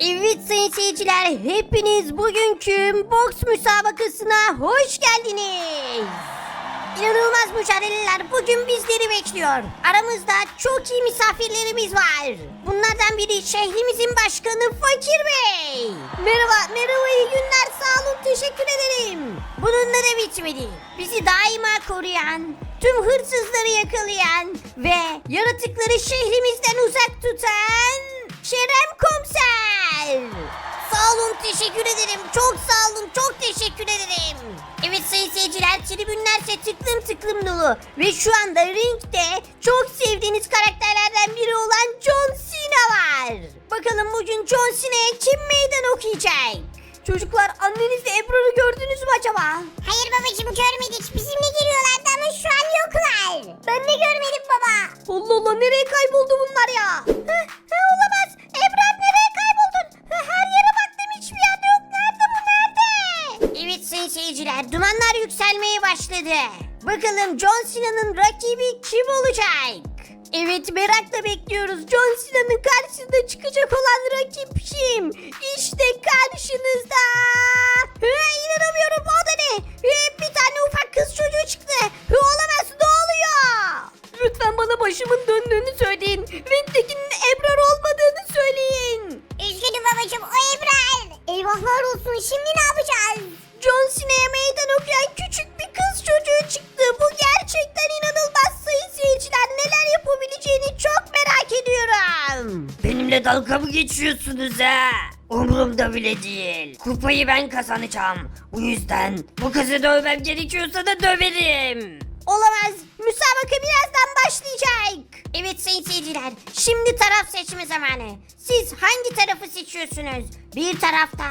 Evet sayın seyirciler hepiniz bugünkü boks müsabakasına hoş geldiniz. İnanılmaz mücadeleler bugün bizleri bekliyor. Aramızda çok iyi misafirlerimiz var. Bunlardan biri şehrimizin başkanı Fakir Bey. Merhaba, merhaba iyi günler sağ olun teşekkür ederim. Bununla da bitmedi. Bizi daima koruyan, tüm hırsızları yakalayan ve yaratıkları şehrimizden uzak tutan Kerem Komiser. Sağ olun teşekkür ederim. Çok sağ olun çok teşekkür ederim. Evet sayın seyirciler tribünlerse tıklım tıklım dolu. Ve şu anda ringde çok sevdiğiniz karakterlerden biri olan John Cena var. Bakalım bugün John Cena'ya kim meydan okuyacak? Çocuklar annenizle Ebrar'ı gördünüz mü acaba? Hayır babacığım görmedik. Bizimle geliyorlardı ama şu an yoklar. Ben de görmedim baba. Allah Allah nereye kayboldu bunlar ya? Heh, heh, olamaz. Evet sayın seyirciler dumanlar yükselmeye başladı. Bakalım John Cena'nın rakibi kim olacak? Evet merakla bekliyoruz. John Cena'nın karşısında çıkacak olan rakip kim? Geçiyorsunuz ha? Umurumda bile değil. Kupayı ben kazanacağım. Bu yüzden bu kızı dövmem gerekiyorsa da döverim. Olamaz. Müsabaka birazdan başlayacak. Evet sayın seyirciler. Şimdi taraf seçme zamanı. Siz hangi tarafı seçiyorsunuz? Bir tarafta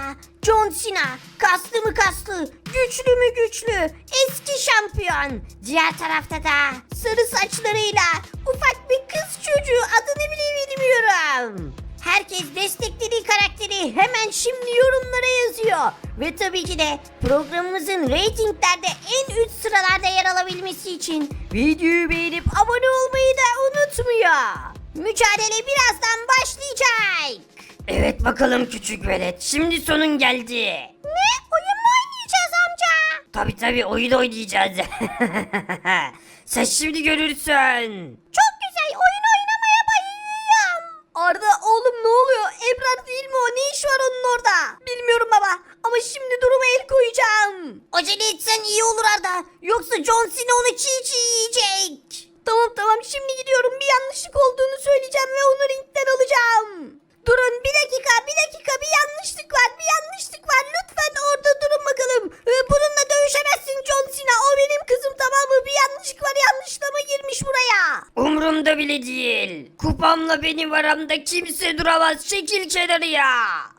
John Cena. Kaslı mı kaslı? Güçlü mü güçlü? Eski şampiyon. Diğer tarafta da sarı saçlarıyla ufak bir kız çocuğu adını bile bilmiyorum. Herkes desteklediği karakteri hemen şimdi yorumlara yazıyor. Ve tabii ki de programımızın reytinglerde en üst sıralarda yer alabilmesi için videoyu beğenip abone olmayı da unutmuyor. Mücadele birazdan başlayacak. Evet bakalım küçük velet. Şimdi sonun geldi. Ne? Oyun mu oynayacağız amca? Tabi tabi oyun oynayacağız. Sen şimdi görürsün. Çok güzel oyun oynamaya bayılıyorum. Arda oğlum ne oluyor? Ebrar değil mi o? Ne iş var onun orada? Bilmiyorum baba ama şimdi duruma el koyacağım. Acele etsen iyi olur Arda. Yoksa John Cena onu çiğ çiğ yiyecek. Tamam tamam şimdi gidiyorum. Bir yanlışlık olduğunu söyleyeceğim ve onu ringden alacağım. Durun bir dakika bir dakika bir yanlışlık var bir yanlışlık var lütfen orada durun bakalım. Ee, Bununla dövüşemezsin John Cena o benim kızım tamam mı bir yanlışlık var yanlışlama girmiş buraya. Umurumda bile Kupamla benim aramda kimse duramaz. Çekil kenarıya.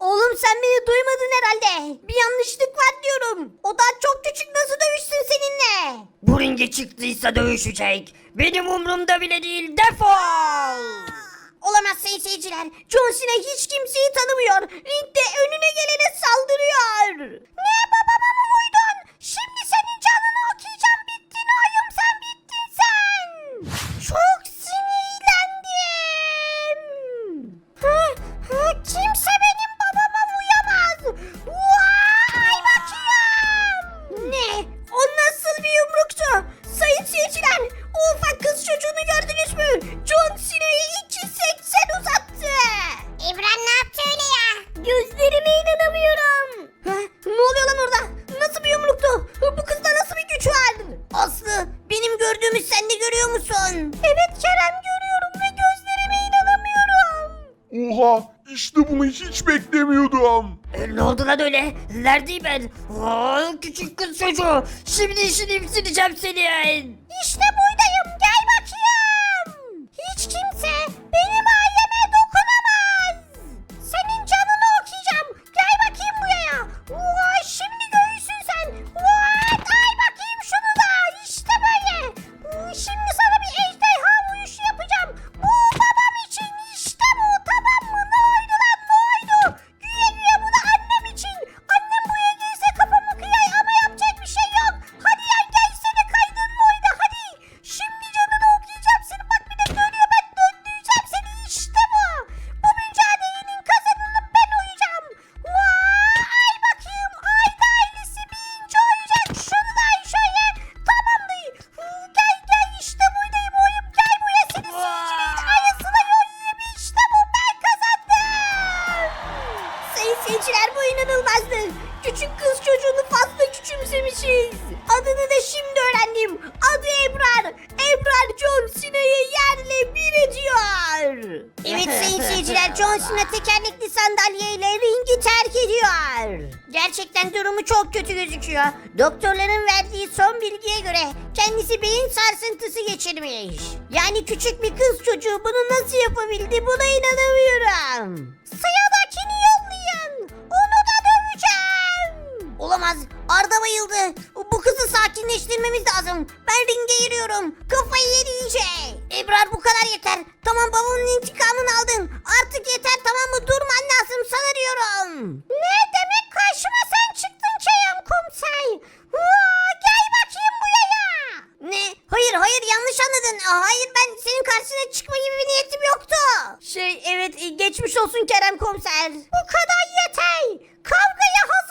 Oğlum sen beni duymadın herhalde. Bir yanlışlık var diyorum. O daha çok küçük nasıl dövüşsün seninle? Bu ringe çıktıysa dövüşecek. Benim umurumda bile değil. Defol. Olamaz sayın seyirciler. John Cena hiç kimseyi tanımıyor. Ringde önüne gelene saldırıyor. Ne babama mı vurdun? Şimdi senin canını okuyacağım. Bittin oyum sen bittin sen. Çok Neredeyim ben? Oo, küçük kız çocuğu. Şimdi işini bitireceğim senin. İşte buradayım Gerçekten durumu çok kötü gözüküyor. Doktorların verdiği son bilgiye göre kendisi beyin sarsıntısı geçirmiş. Yani küçük bir kız çocuğu bunu nasıl yapabildi buna inanamıyorum. Sıradakini yollayın. Onu da döveceğim. Olamaz. Arda bayıldı. Bu kızı sakinleştirmemiz lazım. Ben ringe giriyorum. Kafayı yedi iyice. Ebrar bu kadar yeter. Tamam babamın intikamını aldın. Artık yeter tamam mı? Durman lazım sana diyorum. Ne demek karşıma sen çıktın Çayan Kumsay. Vaa, gel bakayım bu buraya. Ne? Hayır hayır yanlış anladın. Hayır ben senin karşına çıkma gibi bir niyetim yoktu. Şey evet e, geçmiş olsun Kerem Komiser. Bu kadar yeter. Kavgaya hazır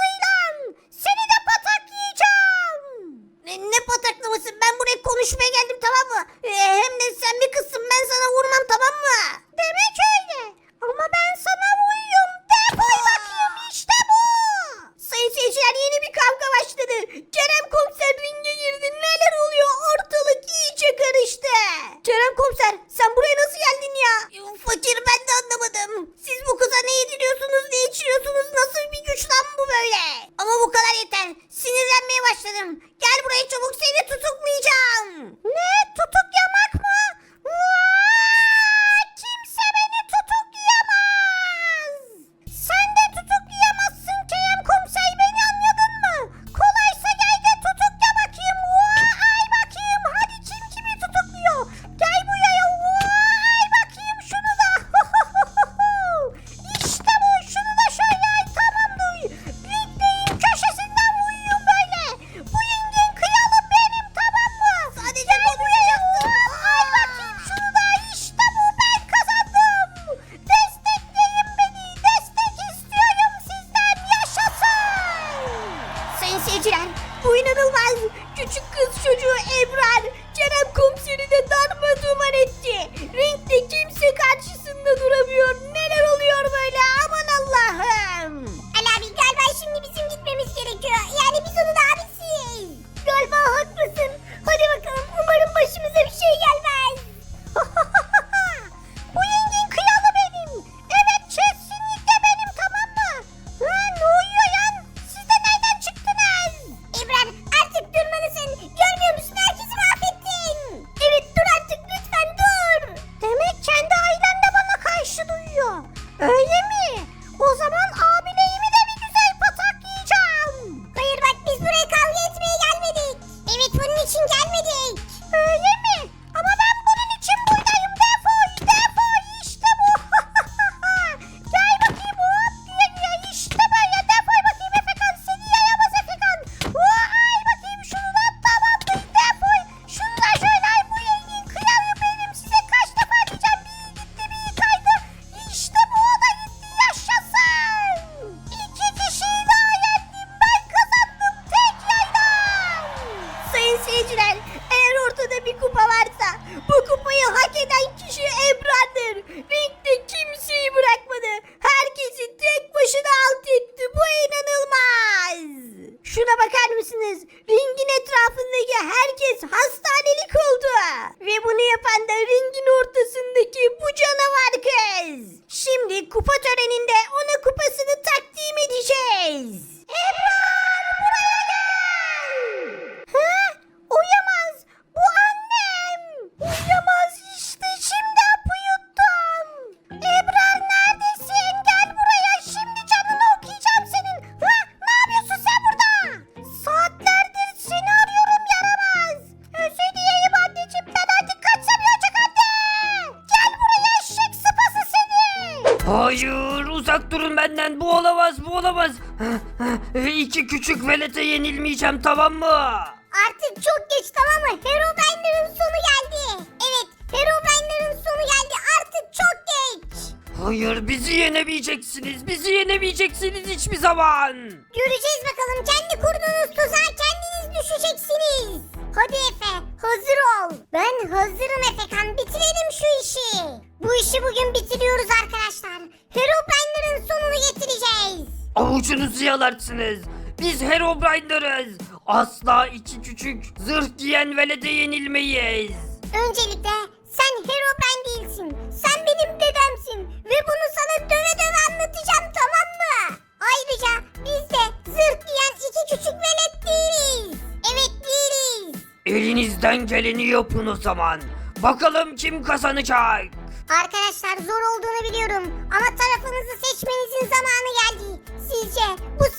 ne pataklaması ben buraya konuşmaya geldim tamam mı? Ee, hem de sen bir kızsın ben sana vurmam tamam mı? Demek öyle. Ama ben sana Buradaki küçük velete yenilmeyeceğim tamam mı? Artık çok geç tamam mı? Herobrine'ların sonu geldi. Evet Herobrine'ların sonu geldi artık çok geç. Hayır bizi yenemeyeceksiniz. Bizi yenemeyeceksiniz hiçbir zaman. Göreceğiz bakalım kendi kurduğunuz tuzağa kendiniz düşeceksiniz. Hadi Efe hazır ol. Ben hazırım Efekan bitirelim şu işi. Bu işi bugün bitiriyoruz arkadaşlar. Herobrine'ların sonunu getireceğiz. Avucunuzu yalarsınız. Biz Herobrine'larız. Asla içi küçük zırh giyen velede yenilmeyiz. Öncelikle sen Herobrine değilsin. Sen benim dedemsin. Ve bunu sana döve döve anlatacağım tamam mı? Ayrıca biz de zırh giyen iki küçük velet değiliz. Evet değiliz. Elinizden geleni yapın o zaman. Bakalım kim kazanacak? Arkadaşlar zor olduğunu biliyorum ama tarafınızı seçmenizin zamanı geldi. Sizce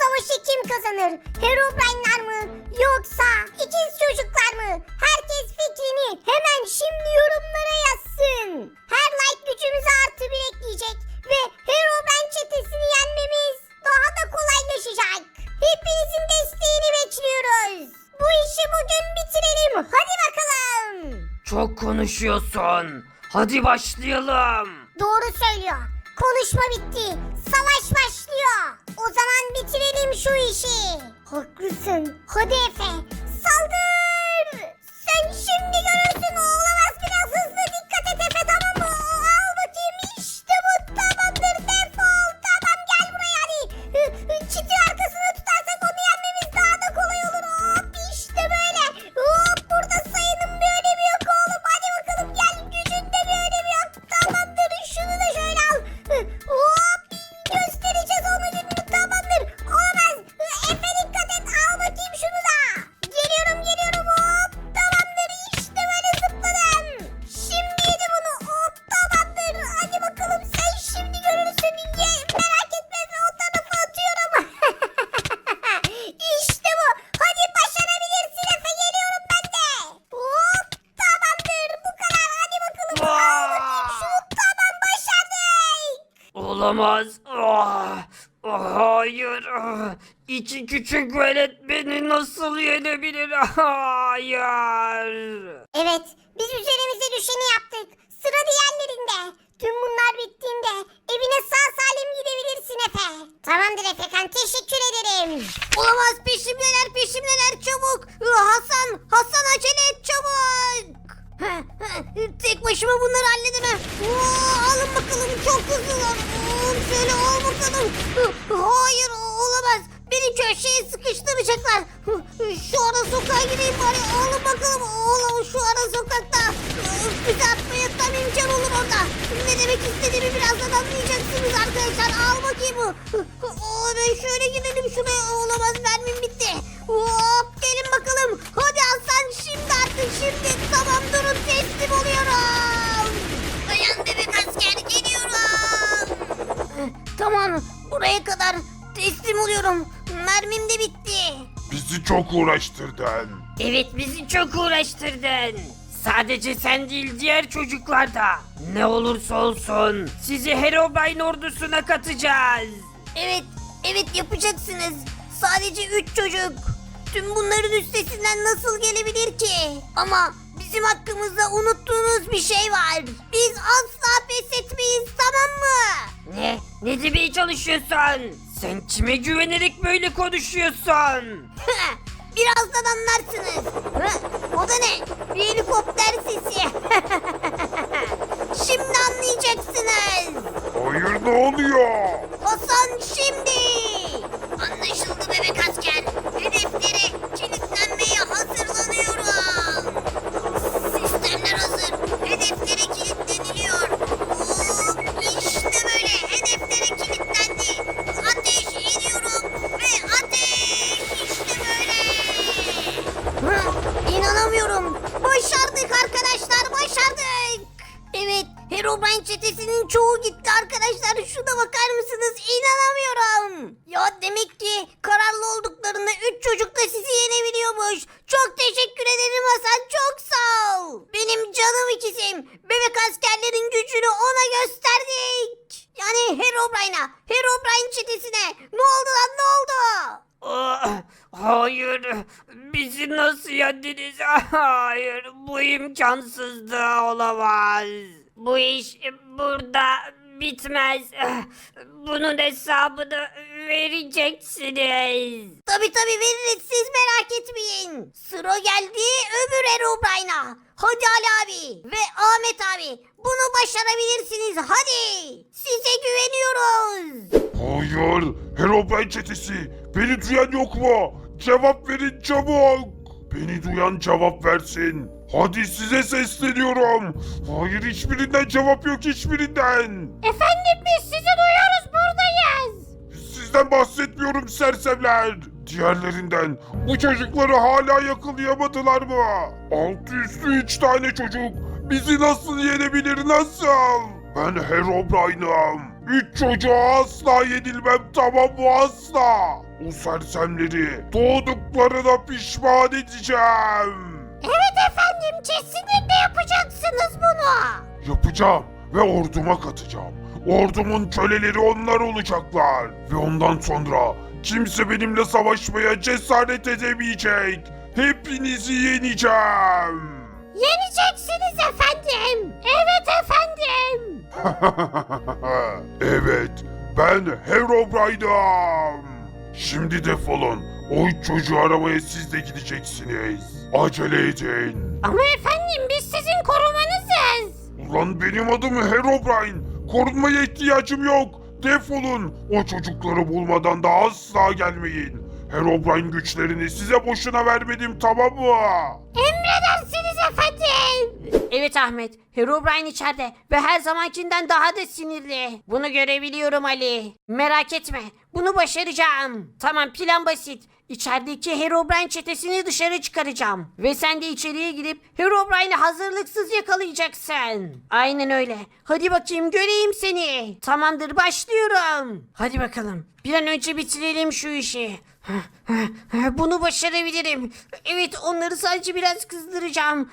savaşı kim kazanır? Herobrine'lar mı yoksa ikiz çocuklar mı? Herkes fikrini hemen şimdi yorumlara yazsın. Her like gücümüze artı bir ekleyecek ve Herobrine çetesini yenmemiz daha da kolaylaşacak. Hepinizin desteğini bekliyoruz. Bu işi bugün bitirelim. Hadi bakalım. Çok konuşuyorsun. Hadi başlayalım. Doğru söylüyor. Konuşma bitti. Savaş başlıyor. O zaman bitirelim şu işi. Haklısın. Hadi Efe. Olamaz. Ah, hayır. İki küçük velet beni nasıl yenebilir? Hayır. Evet, biz üzerimize düşeni yaptık. Sıra diğerlerinde. Tüm bunlar bittiğinde evine sağ salim gidebilirsin Efe. Tamamdır Efekan, teşekkür ederim. Olamaz peşimdeler peşimdeler çabuk. Hasan Hasan acele et çabuk. Tek başıma bunları halledemem. Oo, alın bakalım çok hızlılar. Oo, Şöyle al bakalım. Hayır olamaz. Beni köşeye sıkıştıracaklar. Şu ara sokağa gireyim bari. Alın bakalım. Oğlum şu ara sokakta. Bizi atmaya tam imkan olur orada. Ne demek istediğimi birazdan anlayacaksınız arkadaşlar. Al bakayım. Oo, ben şöyle gidelim şuraya. Olamaz uğraştırdın. Evet bizi çok uğraştırdın. Sadece sen değil diğer çocuklar da. Ne olursa olsun sizi Herobrine ordusuna katacağız. Evet, evet yapacaksınız. Sadece üç çocuk. Tüm bunların üstesinden nasıl gelebilir ki? Ama bizim hakkımızda unuttuğunuz bir şey var. Biz asla pes etmeyiz tamam mı? Ne? Ne demeye çalışıyorsun? Sen kime güvenerek böyle konuşuyorsun? Birazdan anlarsınız. Hı, O da ne? Bir helikopter sesi. Şimdi anlayacaksınız. Hayır ne oluyor? Hasan şimdi. Anlaşıldı bebek asker. Hedeflere kilitlenmeye Herobrine'a, Herobrine çetesine. Ne oldu lan ne oldu? Ah, Hayır, bizi nasıl yendiniz? Hayır, bu imkansızdı olamaz. Bu iş burada bitmez. Bunun hesabını vereceksiniz. Tabi tabi veririz siz merak etmeyin. Sıra geldi öbür Herobrine'a. Hadi Ali abi ve Ahmet abi bunu başarabilirsiniz hadi. Size güveniyoruz. Hayır. Herobrine çetesi. Beni duyan yok mu? Cevap verin çabuk. Beni duyan cevap versin. Hadi size sesleniyorum. Hayır hiçbirinden cevap yok hiçbirinden. Efendim biz sizi duyuyoruz buradayız. Sizden bahsetmiyorum sersemler. Diğerlerinden bu çocukları hala yakalayamadılar mı? Altı üstü üç tane çocuk bizi nasıl yenebilir nasıl? Ben Herobrine'ım. Üç çocuğa asla yenilmem tamam mı asla? O sersemleri doğduklarına pişman edeceğim. Evet efendim kesinlikle yapacaksınız bunu. Yapacağım ve orduma katacağım. Ordumun köleleri onlar olacaklar. Ve ondan sonra kimse benimle savaşmaya cesaret edemeyecek. Hepinizi yeneceğim. Yeneceksiniz efendim. Evet efendim. evet, ben Herobrine'ım. Şimdi defolun. O üç çocuğu aramaya siz de gideceksiniz. Acele edin. Ama efendim biz sizin korumanızız. Ulan benim adım Herobrine. Korunmaya ihtiyacım yok. Defolun. O çocukları bulmadan da asla gelmeyin. Herobrine güçlerini size boşuna vermedim tamam mı? Emredersiniz efendim. Evet Ahmet, Herobrine içeride ve her zamankinden daha da sinirli. Bunu görebiliyorum Ali. Merak etme, bunu başaracağım. Tamam plan basit. İçerideki Herobrine çetesini dışarı çıkaracağım. Ve sen de içeriye girip Herobrine'i hazırlıksız yakalayacaksın. Aynen öyle. Hadi bakayım göreyim seni. Tamamdır başlıyorum. Hadi bakalım. Bir an önce bitirelim şu işi. Bunu başarabilirim. Evet onları sadece biraz kızdıracağım.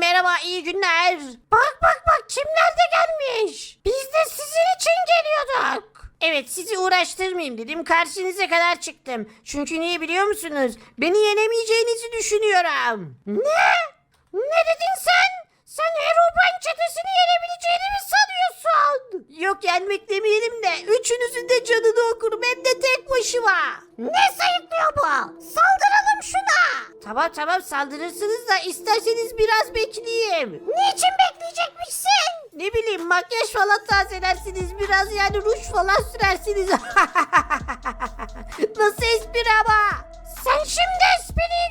Merhaba iyi günler. Bak bak bak kimler de gelmiş. Biz de sizin için geliyorduk. Evet sizi uğraştırmayayım dedim karşınıza kadar çıktım. Çünkü niye biliyor musunuz? Beni yenemeyeceğinizi düşünüyorum. Ne? Ne dedin sen? Sen Herobrine çetesini yenebileceğini mi sanıyorsun? Yok yenmek demeyelim de üçünüzün de canını okurum hem de tek başıma. Ne sayıklıyor bu? Saldıralım şuna. Tamam tamam saldırırsınız da isterseniz biraz bekleyeyim. Niçin bekleyecekmişsin? Ne bileyim makyaj falan tazelersiniz biraz yani ruj falan sürersiniz. Nasıl espri ama? Sen şimdi espriyi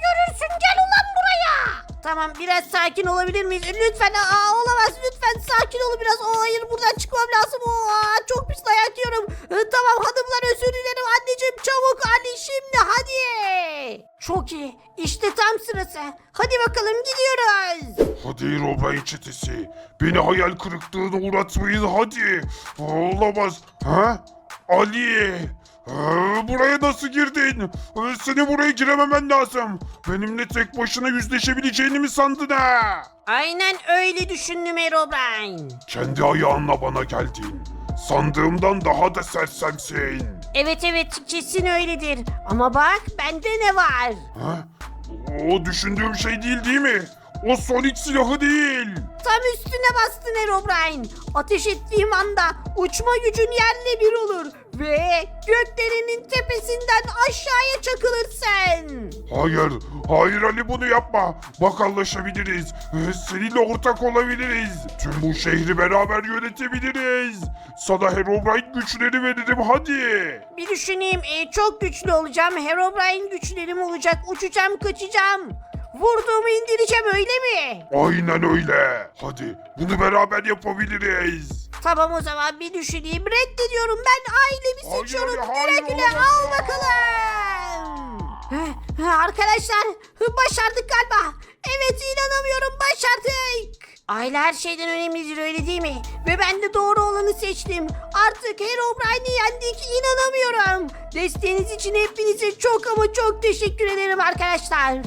Tamam biraz sakin olabilir miyiz? Lütfen aa, olamaz lütfen sakin olun biraz. O hayır buradan çıkmam lazım. Aa, çok pis dayak yiyorum. Ee, tamam hanımlar özür dilerim. Anneciğim çabuk Ali şimdi hadi. Çok iyi. İşte tam sırası. Hadi bakalım gidiyoruz. Hadi Herobrine çetesi. Beni hayal kırıklığına uğratmayın hadi. Olamaz. Ha? Ali. Ha, buraya nasıl girdin? Ha, Seni buraya girememen lazım. Benimle tek başına yüzleşebileceğini mi sandın ha? Aynen öyle düşündüm Herobrine. Kendi ayağınla bana geldin. Sandığımdan daha da sersemsin. Evet evet kesin öyledir. Ama bak bende ne var? Ha? O düşündüğüm şey değil değil mi? O Sonic silahı değil. Tam üstüne bastın Herobrine. Ateş ettiğim anda uçma gücün yerle bir olur. Ve göklerinin tepesinden aşağıya çakılırsın. Hayır, hayır Ali bunu yapma. Bak anlaşabiliriz. Seninle ortak olabiliriz. Tüm bu şehri beraber yönetebiliriz. Sana Herobrine güçleri veririm hadi. Bir düşüneyim e, çok güçlü olacağım. Herobrine güçlerim olacak. Uçacağım kaçacağım. Vurduğumu indireceğim öyle mi? Aynen öyle. Hadi bunu beraber yapabiliriz. Tamam o zaman bir düşüneyim. Reddediyorum ben ailemi seçiyorum. güle güle al bakalım. Arkadaşlar başardık galiba. Evet inanamıyorum başardık. Aile her şeyden önemlidir öyle değil mi? Ve ben de doğru olanı seçtim. Artık Herobrine'i yendik inanamıyorum. Desteğiniz için hepinize çok ama çok teşekkür ederim arkadaşlar.